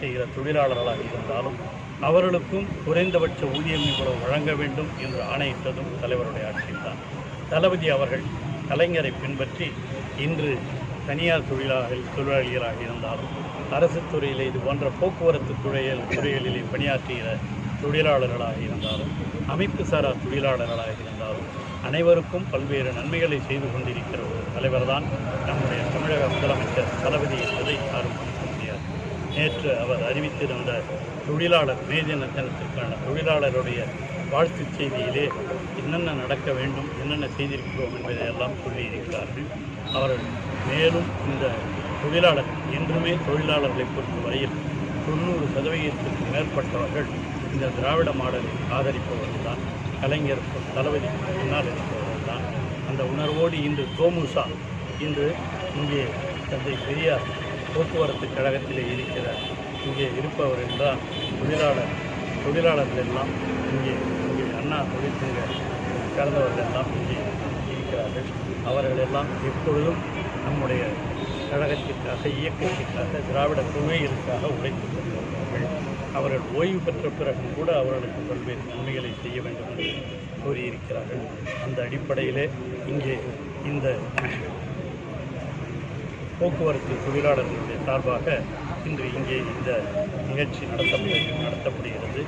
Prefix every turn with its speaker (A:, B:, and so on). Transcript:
A: செய்கிற தொழிலாளர்களாக இருந்தாலும் அவர்களுக்கும் குறைந்தபட்ச ஊதியம் இவ்வளவு வழங்க வேண்டும் என்று ஆணையிட்டதும் தலைவருடைய ஆட்சியில்தான். தளபதி அவர்கள் கலைஞரை பின்பற்றி இன்று தனியார் தொழிலாளர்கள் தொழிலாளிகளாக இருந்தாலும் அரசு துறையில் இது போன்ற போக்குவரத்து துறையில் துறைகளிலே பணியாற்றுகிற தொழிலாளர்களாக இருந்தாலும் அமைப்பு சாரா தொழிலாளர்களாக இருந்தாலும் அனைவருக்கும் பல்வேறு நன்மைகளை செய்து கொண்டிருக்கிற ஒரு தலைவர் தான் நம்முடைய தமிழக முதலமைச்சர் தளபதி நேற்று அவர் அறிவித்திருந்த தொழிலாளர் மே தின தினத்திற்கான தொழிலாளருடைய வாழ்த்துச் செய்தியிலே என்னென்ன நடக்க வேண்டும் என்னென்ன செய்திருக்கிறோம் என்பதை எல்லாம் சொல்லியிருக்கிறார்கள். அவர்கள் மேலும் இந்த தொழிலாளர் என்றுமே தொழிலாளர்களை பொறுத்தவரையில் தொண்ணூறு சதவிகிதத்திற்கு மேற்பட்டவர்கள் இந்த திராவிட மாடலை ஆதரிப்பவர்கள் தான் கலைஞர் தளபதி முன்னால் இருப்பவர்கள் தான் அந்த உணர்வோடு இன்று தோமுசா இன்று இங்கே தந்தை பெரியார் போக்குவரத்து கழகத்திலே இருக்கிற இங்கே இருப்பவர்கள் தான் தொழிலாளர். தொழிலாளர்கள் எல்லாம் இங்கே இங்கே அண்ணா தொழிற்சங்க கலந்தவர்கள் எல்லாம் இங்கே இருக்கிறார்கள். அவர்கள் எல்லாம் எப்பொழுதும் நம்முடைய கழகத்திற்காக இயக்கத்திற்காக திராவிட கொள்கைகளுக்காக உழைத்து கொண்டிருக்கிறார்கள். அவர்கள் ஓய்வு பெற்ற பிறகும் கூட அவர்களுக்கு பல்வேறு நன்மைகளை செய்ய வேண்டும் என்று கூறியிருக்கிறார்கள். அந்த அடிப்படையிலே இங்கே இந்த போக்குவரத்து தொழிலாளர்களுடைய சார்பாக இன்று இங்கே இந்த நிகழ்ச்சி நடத்தப்படு நடத்தப்படுகிறது.